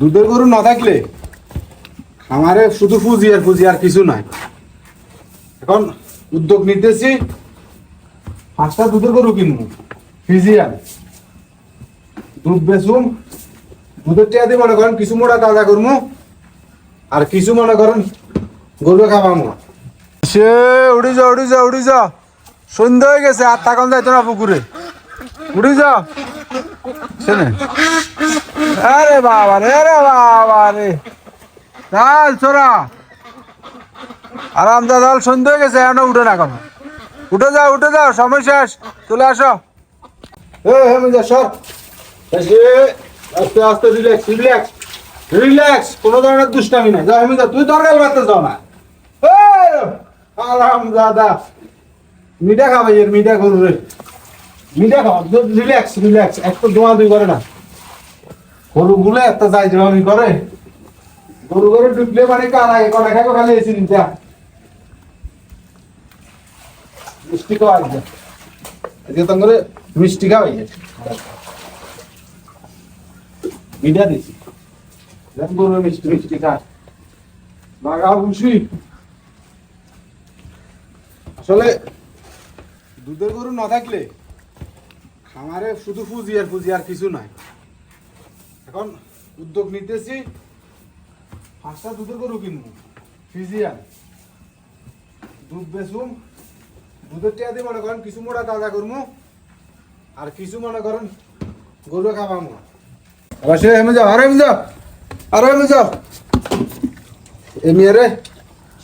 দুধের গরু না থাকলে খামারে শুধু পুঁজি আর পুঁজি আর কিছু নাই। এখন উদ্যোগ নিতেছি, পাঁচটা দুধের গরু কিনবো, ফিজিয়ান। দুধ বেচুম দুধের টিয়া দিয়ে মনে করেন কিছু মোটা তাজা করব, আর কিছু মনে করেন গরু খাবামো সে উড়ি যা উড়ি যা উড়ি যা। সন্ধ্যা হয়ে গেছে, আর থাকুন যাইতো না পুকুরে। উড়ি যা। আরে বাবা রে, আরে বাবা রে। চাল ছোরা আরাম দাদাল সন্ধ্যা হয়ে গেছে, এখনও উঠে না কেন উঠে যাও উঠে যাও, সময় শেষ, চলে আসো। আস্তে আস্তে রিল্যাক্স রিল্যাক্স রিল্যাক্স কোনো ধরনের দুষ্টামি নাই। যাও হেমন্ত তুই দরকার মারতে যাও না। আরাম দাদা মিঠা খাবে, এর মিঠা রে মিঠা খাওয়া রিল্যাক্স রিল্যাক্স একটু দোয়া দুই করে না। গরু গুলো এত যাই আমি করে। গরু গরু ডুবলে মানে কার আগে কটা খাব খালি এসে নিতে মিষ্টি খাওয়া আজকে। করে মিষ্টি খাওয়াই মিঠা দিছি। গরু মিষ্টি মিষ্টি খা। বাগা খুশি? আসলে দুধের গরু না থাকলে খামারে শুধু পুঁজি আর পুঁজি আর কিছু নাই। এখন উদ্যোগ নিতেছি। পাঁচটা দুধের গরু কিনবো। ফিজিয়ান। দুধ বেচুম। দুধের টিয়া দিয়ে মনে করেন কিছু মোটা তাজা করব আর কিছু মনে করেন গরু খাবামো আবার সে আরে হেমে যাও, আরে হেমে যাও। এ মেয়েরে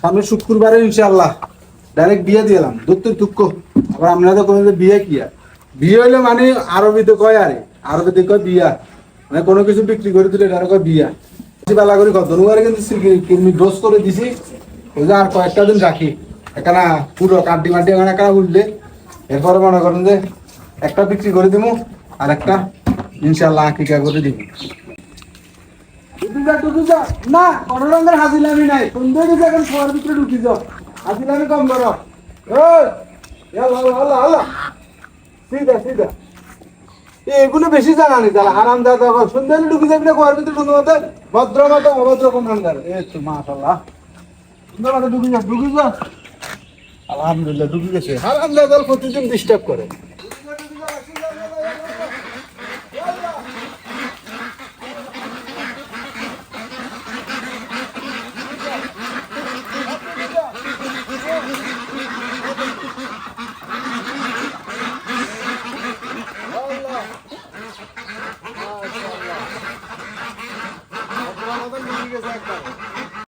সামনে শুক্রবারে ইনশাল্লাহ ডাইরেক্ট বিয়ে দিলাম। দত্তর তুক্ক আবার আমরা তো কোনো বিয়ে কিয়া বিয়ে হইলে মানে আরবিতে কয় আরে? আরবিতে কয় বিয়া? মানে কোনো কিছু বিক্রি করে দিলে এটা বিয়া। বেলা করে কত অনুবারে কিন্তু ডোজ করে দিছি। আর কয়েকটা দিন রাখি। এখানে পুরো কাটি মাটি এখানে এখানে উঠলে, এরপরে মনে করেন যে একটা বিক্রি করে দিব আর একটা ইনশাল্লাহ আকিকা করে দিব। না নাই। ঢুকি যাও। কম। সিধা সিধা। এগুলো বেশি জানা নেই তাহলে। হারাম দাদা সুন্দর ঢুকে যাবি না ঘরের ভিতরে সুন্দর মতো ভদ্র মতো, অভদ্র কোন এই সুন্দর মতো ঢুকে যা ঢুকে যা। আলহামদুলিল্লাহ, ঢুকে গেছে। হারাম দাদা প্রতিদিন ডিস্টার্ব করে। ভদ্র মতো ঢুকি গেছে একবার